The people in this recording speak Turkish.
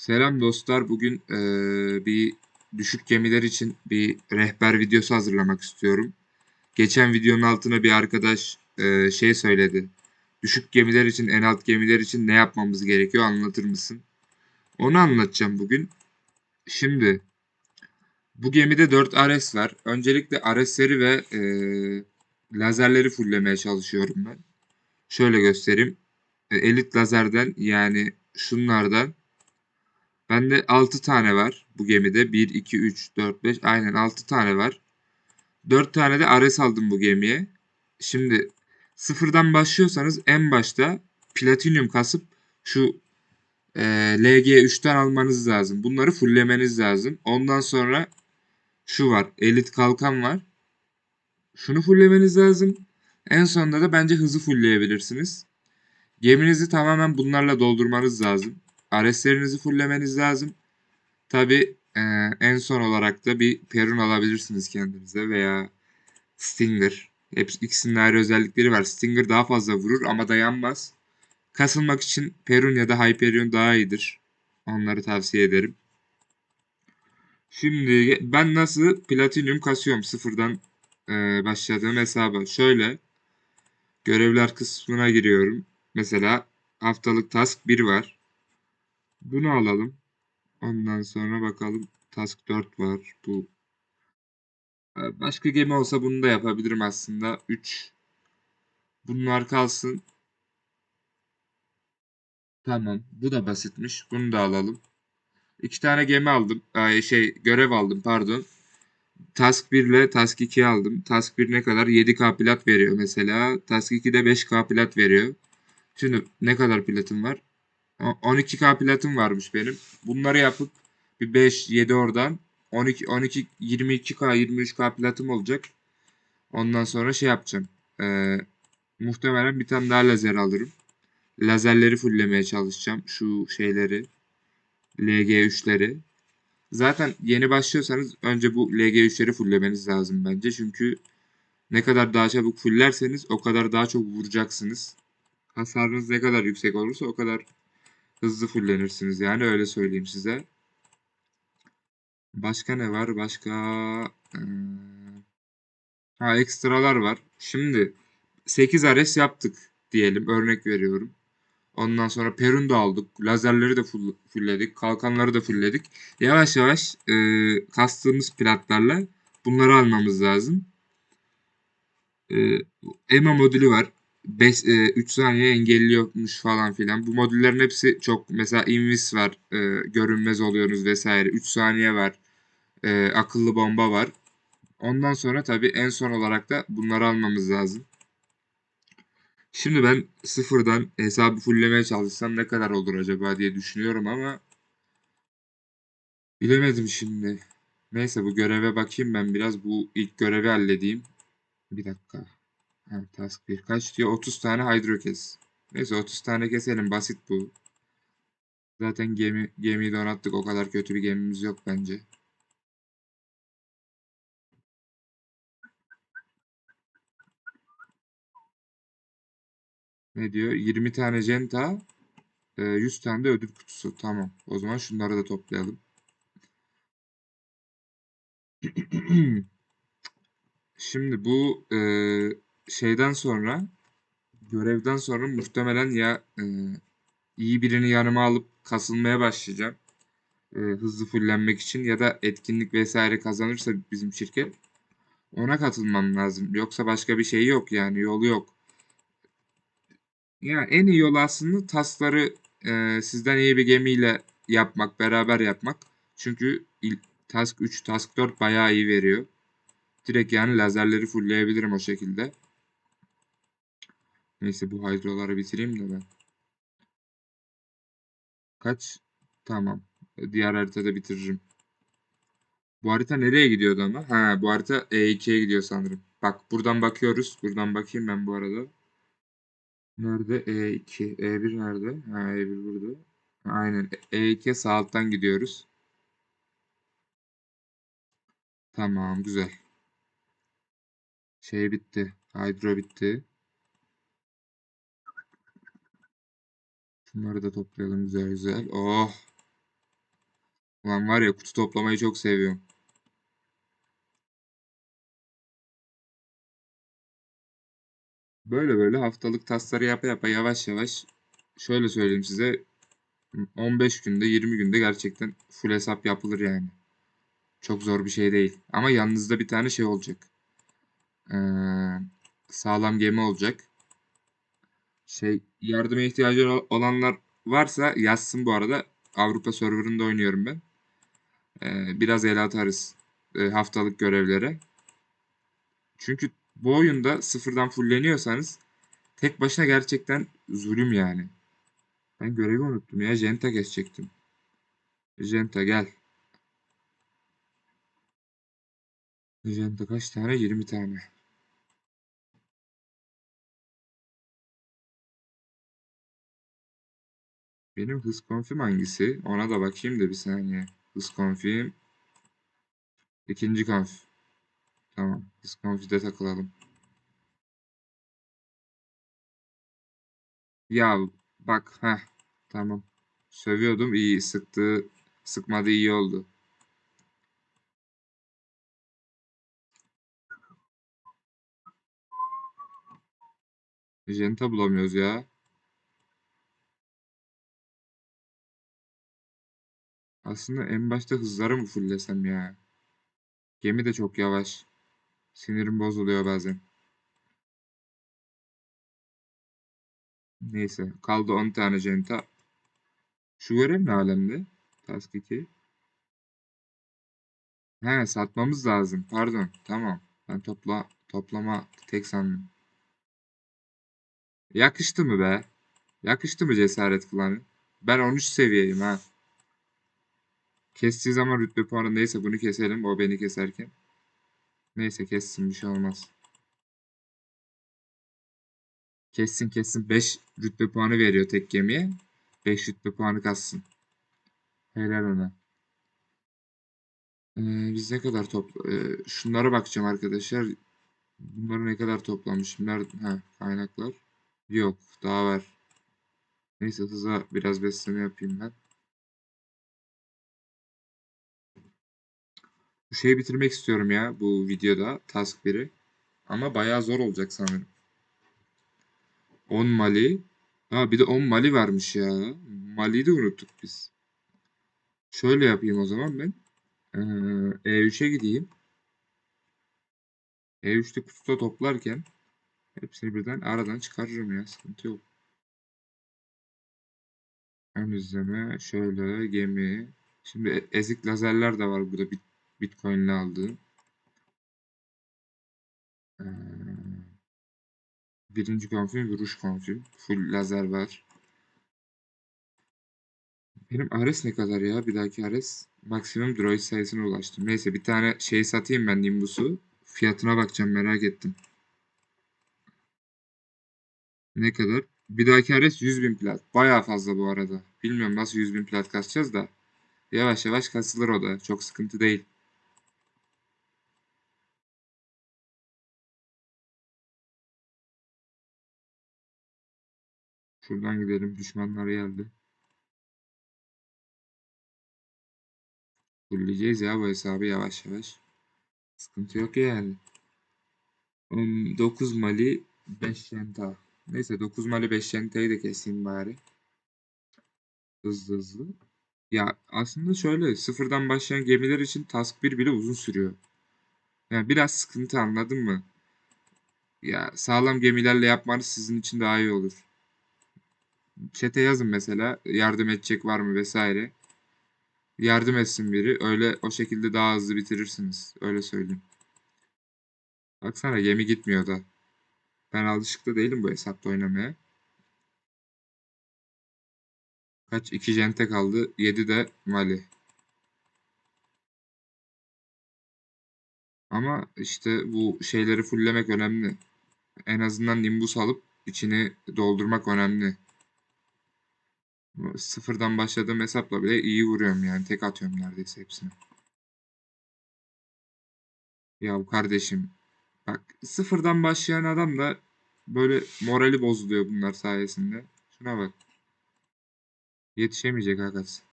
Selam dostlar. Bugün eee, bir düşük gemiler için bir rehber videosu hazırlamak istiyorum. Geçen videonun altına bir arkadaş eee, şey söyledi. Düşük gemiler için, en alt gemiler için ne yapmamız gerekiyor anlatır mısın? Onu anlatacağım bugün. Şimdi bu gemide 4 Ares var. Öncelikle Ares'leri ve eee, lazerleri fulllemeye çalışıyorum ben. Şöyle göstereyim. E, Elit lazerden yani şunlardan Bende 6 tane var bu gemide. 1, 2, 3, 4, 5. Aynen 6 tane var. 4 tane de Ares aldım bu gemiye. Şimdi sıfırdan başlıyorsanız en başta platinyum kasıp şu e, LG3'ten almanız lazım. Bunları fulllemeniz lazım. Ondan sonra şu var. Elit kalkan var. Şunu fulllemeniz lazım. En sonunda da bence hızı fullleyebilirsiniz. Geminizi tamamen bunlarla doldurmanız lazım. Areslerinizi fulllemeniz lazım. Tabi en son olarak da bir Perun alabilirsiniz kendinize veya Stinger. Hepsi ikisinin ayrı özellikleri var. Stinger daha fazla vurur ama dayanmaz. Kasılmak için Perun ya da Hyperion daha iyidir. Onları tavsiye ederim. Şimdi ben nasıl Platinum kasıyorum sıfırdan e, başladığım hesaba. Şöyle görevler kısmına giriyorum. Mesela haftalık task 1 var. Bunu alalım. Ondan sonra bakalım. Task 4 var. Bu başka gemi olsa bunu da yapabilirim aslında. 3 Bunlar kalsın. Tamam. Bu da basitmiş. Bunu da alalım. İki tane gemi aldım. Ay şey görev aldım pardon. Task 1 ile Task 2 aldım. Task 1 ne kadar? 7k plat veriyor mesela. Task 2 de 5k plat veriyor. Şimdi ne kadar platım var? 12k platım varmış benim. Bunları yapıp bir 5 7 oradan 12 12 22k 23k platım olacak. Ondan sonra şey yapacağım. Ee, muhtemelen bir tane daha lazer alırım. Lazerleri fulllemeye çalışacağım. Şu şeyleri. LG3'leri. Zaten yeni başlıyorsanız önce bu LG3'leri fulllemeniz lazım bence. Çünkü ne kadar daha çabuk fullerseniz o kadar daha çok vuracaksınız. Hasarınız ne kadar yüksek olursa o kadar hızlı fullenirsiniz yani öyle söyleyeyim size. Başka ne var? Başka hmm. ha ekstralar var. Şimdi 8 Ares yaptık diyelim. Örnek veriyorum. Ondan sonra Perun da aldık. Lazerleri de full, fullledik. Kalkanları da fullledik. Yavaş yavaş e, kastığımız platlarla bunları almamız lazım. E, EMA modülü var. 5 e, 3 saniye engelliyormuş falan filan. Bu modüllerin hepsi çok mesela invis var. E, görünmez oluyorsunuz vesaire. 3 saniye var. E, akıllı bomba var. Ondan sonra tabii en son olarak da bunları almamız lazım. Şimdi ben sıfırdan hesabı fulllemeye çalışsam ne kadar olur acaba diye düşünüyorum ama bilemedim şimdi. Neyse bu göreve bakayım ben biraz bu ilk görevi halledeyim. Bir dakika. Ha, task 1 kaç diyor? 30 tane hydro kes. Neyse 30 tane keselim basit bu. Zaten gemi gemiyi donattık o kadar kötü bir gemimiz yok bence. Ne diyor? 20 tane centa, 100 e, tane de ödül kutusu. Tamam. O zaman şunları da toplayalım. Şimdi bu e, şeyden sonra görevden sonra muhtemelen ya e, iyi birini yanıma alıp kasılmaya başlayacağım. E, hızlı fullenmek için ya da etkinlik vesaire kazanırsa bizim şirket ona katılmam lazım. Yoksa başka bir şey yok yani yolu yok. Ya en iyi yol aslında tasları e, sizden iyi bir gemiyle yapmak, beraber yapmak. Çünkü il, task 3, task 4 bayağı iyi veriyor. Direkt yani lazerleri fullleyebilirim o şekilde. Neyse bu hydroları bitireyim de ben. Kaç? Tamam. Diğer haritada bitiririm. Bu harita nereye gidiyordu ama? Ha bu harita E2'ye gidiyor sanırım. Bak buradan bakıyoruz. Buradan bakayım ben bu arada. Nerede? E2. E1 nerede? Ha E1 burada. Aynen. E2'ye sağ alttan gidiyoruz. Tamam güzel. Şey bitti. Hydro bitti. Şunları da toplayalım güzel güzel. Oh. Ulan var ya kutu toplamayı çok seviyorum. Böyle böyle haftalık tasları yapa yapa yavaş yavaş şöyle söyleyeyim size 15 günde 20 günde gerçekten full hesap yapılır yani. Çok zor bir şey değil. Ama yanınızda bir tane şey olacak. Ee, sağlam gemi olacak. Şey yardıma ihtiyacı olanlar varsa yazsın bu arada. Avrupa serverında oynuyorum ben. Ee, biraz el atarız e, haftalık görevlere. Çünkü bu oyunda sıfırdan fulleniyorsanız tek başına gerçekten zulüm yani. Ben görevi unuttum ya. Jenta geçecektim. Jenta gel. Jenta kaç tane? 20 tane. Benim hız konfim hangisi? Ona da bakayım da bir saniye. Hız konfim. İkinci konf. Tamam. Hız konfide takılalım. Ya bak ha tamam. Sövüyordum iyi sıktı. Sıkmadı iyi oldu. Jenta bulamıyoruz ya. Aslında en başta hızları mı fulllesem ya? Gemi de çok yavaş. Sinirim bozuluyor bazen. Neyse. Kaldı 10 tane jenta. Şu görev ne alemde? Task 2. He satmamız lazım. Pardon. Tamam. Ben topla toplama tek sandım. Yakıştı mı be? Yakıştı mı cesaret falan? Ben 13 seviyeyim ha. Kestiği zaman rütbe puanı neyse bunu keselim. O beni keserken. Neyse kessin bir şey olmaz. Kessin kessin 5 rütbe puanı veriyor tek gemiye. 5 rütbe puanı kassın. Helal ona. Ee, biz ne kadar topla... Ee, şunlara bakacağım arkadaşlar. Bunları ne kadar toplamışım? Nerede? Kaynaklar. Yok. Daha var. Neyse hıza biraz besleme yapayım ben. Bu şeyi bitirmek istiyorum ya bu videoda. Task 1'i. Ama bayağı zor olacak sanırım. 10 Mali. Ha bir de 10 Mali varmış ya. Mali'yi de unuttuk biz. Şöyle yapayım o zaman ben. Ee, E3'e gideyim. E3'te kutuda toplarken hepsini birden aradan çıkarırım ya. Sıkıntı yok. Ön izleme. Şöyle gemi. Şimdi e- ezik lazerler de var burada. Bit Bitcoin'le aldığım. Birinci konfig vuruş konfig. Full lazer var. Benim Ares ne kadar ya? Bir dahaki Ares. Maksimum droid sayısına ulaştım. Neyse bir tane şey satayım ben Nimbus'u. Fiyatına bakacağım merak ettim. Ne kadar? Bir dahaki Ares 100 bin plat. Baya fazla bu arada. Bilmiyorum nasıl 100 bin plat kasacağız da. Yavaş yavaş kasılır o da. Çok sıkıntı değil. Şuradan gidelim. Düşmanlar geldi. Fulleyeceğiz ya bu hesabı yavaş yavaş. Sıkıntı yok yani. 9 mali 5 yenta. Neyse 9 mali 5 yentayı da keseyim bari. Hızlı hızlı. Ya aslında şöyle sıfırdan başlayan gemiler için task 1 bile uzun sürüyor. Yani biraz sıkıntı anladın mı? Ya sağlam gemilerle yapmanız sizin için daha iyi olur. Çete yazın mesela yardım edecek var mı vesaire. Yardım etsin biri. Öyle o şekilde daha hızlı bitirirsiniz. Öyle söyleyeyim. Baksana gemi gitmiyor da. Ben alışıklı değilim bu hesapta oynamaya. Kaç? 2 jente kaldı. 7 de Mali. Ama işte bu şeyleri fulllemek önemli. En azından Nimbus alıp içini doldurmak önemli. Sıfırdan başladığım hesapla bile iyi vuruyorum yani. Tek atıyorum neredeyse hepsini. Ya kardeşim bak sıfırdan başlayan adam da böyle morali bozuluyor bunlar sayesinde. Şuna bak. Yetişemeyecek hakikaten.